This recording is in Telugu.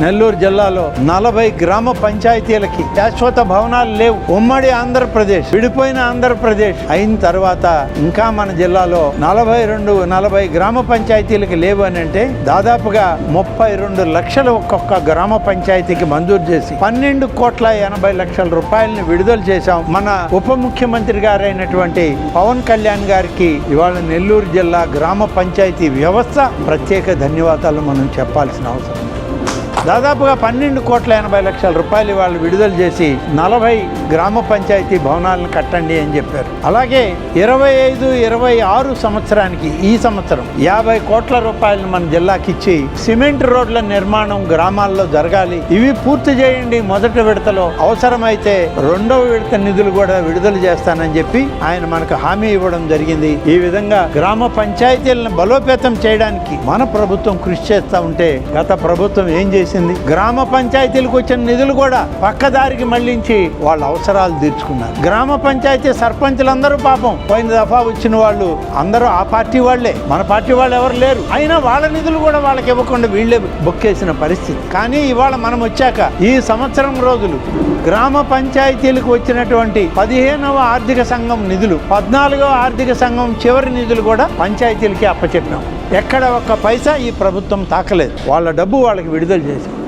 నెల్లూరు జిల్లాలో నలభై గ్రామ పంచాయతీలకి శాశ్వత భవనాలు లేవు. ఉమ్మడి ఆంధ్రప్రదేశ్ విడిపోయిన ఆంధ్రప్రదేశ్ అయిన తర్వాత ఇంకా మన జిల్లాలో నలభై రెండు నలభై గ్రామ పంచాయతీలకి లేవు అని అంటే దాదాపుగా ముప్పై రెండు లక్షలు ఒక్కొక్క గ్రామ పంచాయతీకి మంజూరు చేసి పన్నెండు కోట్ల ఎనభై లక్షల రూపాయలని విడుదల చేశాం. మన ఉప ముఖ్యమంత్రి గారైనటువంటి పవన్ కళ్యాణ్ గారికి ఇవాళ నెల్లూరు జిల్లా గ్రామ పంచాయతీ వ్యవస్థ ప్రత్యేక ధన్యవాదాలు మనం చెప్పాల్సిన అవసరం. దాదాపుగా పన్నెండు కోట్ల ఎనభై లక్షల రూపాయలు వాళ్ళు విడుదల చేసి నలభై గ్రామ పంచాయతీ భవనాలను కట్టండి అని చెప్పారు. అలాగే ఇరవై ఐదు ఇరవై ఆరు సంవత్సరానికి ఈ సంవత్సరం యాభై కోట్ల రూపాయలను మన జిల్లాకి ఇచ్చి సిమెంట్ రోడ్ల నిర్మాణం గ్రామాల్లో జరగాలి. ఇవి పూర్తి చేయండి మొదటి విడతలో. అవసరమైతే రెండవ విడత నిధులు కూడా విడుదల చేస్తానని చెప్పి ఆయన మనకు హామీ ఇవ్వడం జరిగింది. ఈ విధంగా గ్రామ పంచాయతీలను బలోపేతం చేయడానికి మన ప్రభుత్వం కృషి చేస్తూ ఉంటే గత ప్రభుత్వం ఏం చేసింది? గ్రామ పంచాయతీలకు వచ్చిన నిధులు కూడా పక్కదారికి మళ్ళించి వాళ్ళ అవసరాలు తీర్చుకున్నారు. గ్రామ పంచాయతీ సర్పంచులందరూ పాపం పోయిన దఫా వచ్చిన వాళ్ళు అందరూ ఆ పార్టీ వాళ్ళే. మన పార్టీ వాళ్ళు ఎవరు లేరు. అయినా వాళ్ళ నిధులు కూడా వాళ్ళకి ఇవ్వకుండా వీళ్ళే బొక్కేసిన పరిస్థితి. కానీ ఇవాళ మనం వచ్చాక ఈ సంవత్సరం రోజులు గ్రామ పంచాయతీలకు వచ్చినటువంటి పదిహేనవ ఆర్థిక సంఘం నిధులు పద్నాలుగవ ఆర్థిక సంఘం చివరి నిధులు కూడా పంచాయతీలకి అప్పచెప్పాం ఎక్కడ ఒక్క పైసా ఈ ప్రభుత్వం తాకలేదు. వాళ్ళ డబ్బు వాళ్ళకి విడుదల చేసి